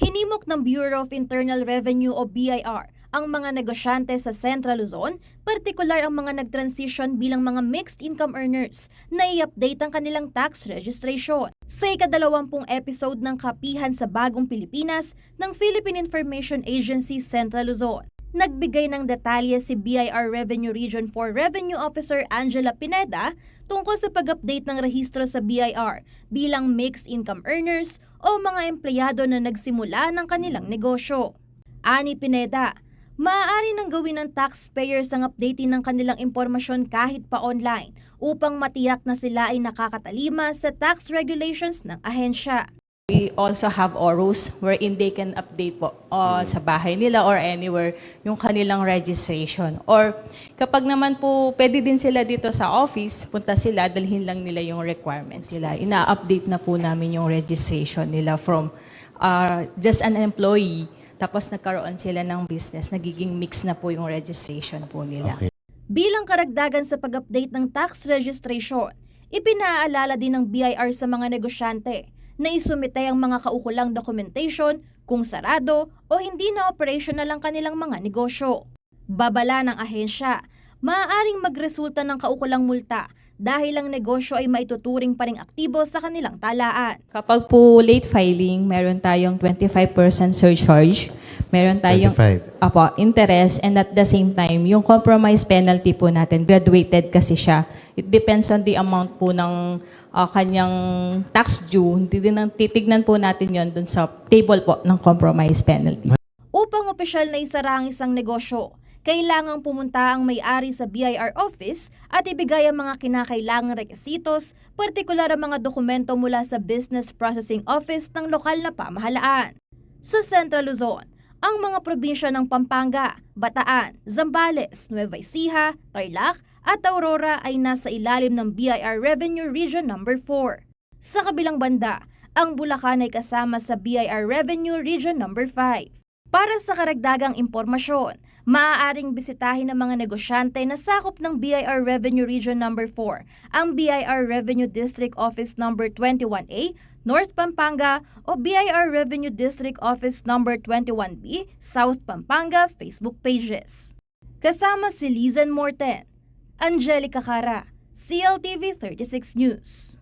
Hinimok ng Bureau of Internal Revenue o BIR ang mga negosyante sa Central Luzon, partikular ang mga nag-transition bilang mga mixed income earners na i-update ang kanilang tax registration. Sa ikadalawampung episode ng Kapihan sa Bagong Pilipinas ng Philippine Information Agency Central Luzon. Nagbigay ng detalye si BIR Revenue Region 4 Revenue Officer Angela Pineda tungkol sa pag-update ng rehistro sa BIR bilang mixed income earners o mga empleyado na nagsimula ng kanilang negosyo. Ani Pineda, maaari nang gawin ng taxpayers ang updating ng kanilang impormasyon kahit pa online upang matiyak na sila ay nakakatalima sa tax regulations ng ahensya. We also have ORUs wherein they can update po uh, sa bahay nila or anywhere yung kanilang registration. Or kapag naman po pwede din sila dito sa office, punta sila, dalhin lang nila yung requirements nila. Ina-update na po namin yung registration nila from uh, just an employee tapos nagkaroon sila ng business, nagiging mix na po yung registration po nila. Okay. Bilang karagdagan sa pag-update ng tax registration, ipinaalala din ng BIR sa mga negosyante na isumite ang mga kaukulang documentation kung sarado o hindi na operational ang kanilang mga negosyo. Babala ng ahensya, maaaring magresulta ng kaukulang multa dahil ang negosyo ay maituturing pa ring aktibo sa kanilang talaan. Kapag po late filing, meron tayong 25% surcharge, meron tayong 25. Apo, interest and at the same time, yung compromise penalty po natin, graduated kasi siya. It depends on the amount po ng ah, kanyang tax due. Hindi din ang titignan po natin yon dun sa table po ng compromise penalty. Upang opisyal na isara ang isang negosyo, kailangang pumunta ang may-ari sa BIR office at ibigay ang mga kinakailangang rekisitos, partikular ang mga dokumento mula sa Business Processing Office ng lokal na pamahalaan. Sa Central Luzon, ang mga probinsya ng Pampanga, Bataan, Zambales, Nueva Ecija, Tarlac at Aurora ay nasa ilalim ng BIR Revenue Region No. 4. Sa kabilang banda, ang Bulacan ay kasama sa BIR Revenue Region No. 5. Para sa karagdagang impormasyon, maaaring bisitahin ng mga negosyante na sakop ng BIR Revenue Region No. 4, ang BIR Revenue District Office No. 21A, North Pampanga o BIR Revenue District Office No. 21B, South Pampanga Facebook pages. Kasama si Lizen Morten, Angelica Cara, CLTV 36 News.